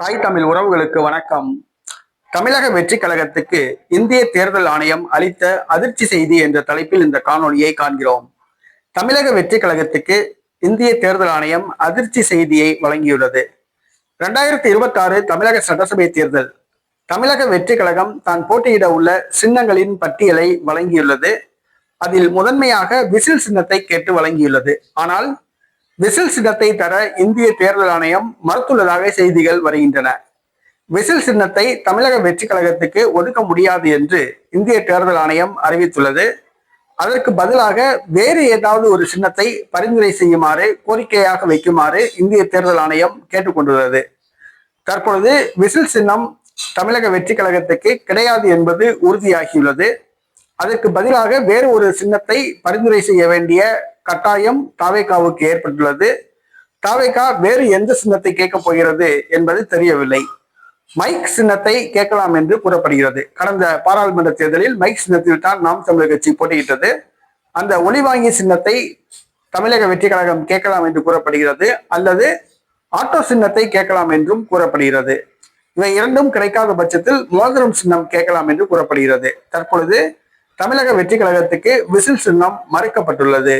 தாய் தமிழ் உறவுகளுக்கு வணக்கம். தமிழக வெற்றி கழகத்துக்கு இந்திய தேர்தல் ஆணையம் அளித்த அதிர்ச்சி செய்தி என்ற தலைப்பில் இந்த காணொளியை காண்கிறோம். தமிழக வெற்றி கழகத்துக்கு இந்திய தேர்தல் ஆணையம் அதிர்ச்சி செய்தியை வழங்கியுள்ளது. இரண்டாயிரத்தி இருபத்தி ஆறு தமிழக சட்டசபை தேர்தல். தமிழக வெற்றி கழகம் தான் போட்டியிட உள்ள சின்னங்களின் பட்டியலை வழங்கியுள்ளது. அதில் முதன்மையாக விசில் சின்னத்தை கேட்டு வழங்கியுள்ளது. ஆனால் விசில் சின்னத்தை தர இந்திய தேர்தல் ஆணையம் மறுத்துள்ளதாக செய்திகள் வருகின்றன. விசில் சின்னத்தை தமிழக வெற்றி கழகத்துக்கு ஒதுக்க முடியாது என்று இந்திய தேர்தல் ஆணையம் அறிவித்துள்ளது. அதற்கு பதிலாக வேறு ஏதாவது ஒரு சின்னத்தை பரிந்துரை செய்யுமாறு கோரிக்கையாக வைக்குமாறு இந்திய தேர்தல் ஆணையம் கேட்டுக்கொண்டுள்ளது. தற்பொழுது விசில் சின்னம் தமிழக வெற்றி கழகத்துக்கு கிடையாது என்பது உறுதியாகியுள்ளது. அதற்கு பதிலாக வேறு ஒரு சின்னத்தை பரிந்துரை செய்ய வேண்டிய கட்டாயம் தாவேகாவுக்கு ஏற்பட்டுள்ளது. தாவேகா வேறு எந்த சின்னத்தை கேட்கப் போகிறது என்பது தெரியவில்லை. மைக் சின்னத்தை கேட்கலாம் என்று கூறப்படுகிறது. கடந்த பாராளுமன்ற தேர்தலில் மைக் சின்னத்தில் தான் நாம் தமிழர் கட்சி போட்டியிட்டது. அந்த ஒளிவாங்கி சின்னத்தை தமிழக வெற்றி கழகம் கேட்கலாம் என்று கூறப்படுகிறது அல்லது ஆட்டோ சின்னத்தை கேட்கலாம் என்றும் கூறப்படுகிறது. இவை இரண்டும் கிடைக்காத பட்சத்தில் மோதிரம் சின்னம் கேட்கலாம் என்று கூறப்படுகிறது. தற்பொழுது தமிழக வெற்றி கழகத்துக்கு விசில் சின்னம் மறைக்கப்பட்டுள்ளது.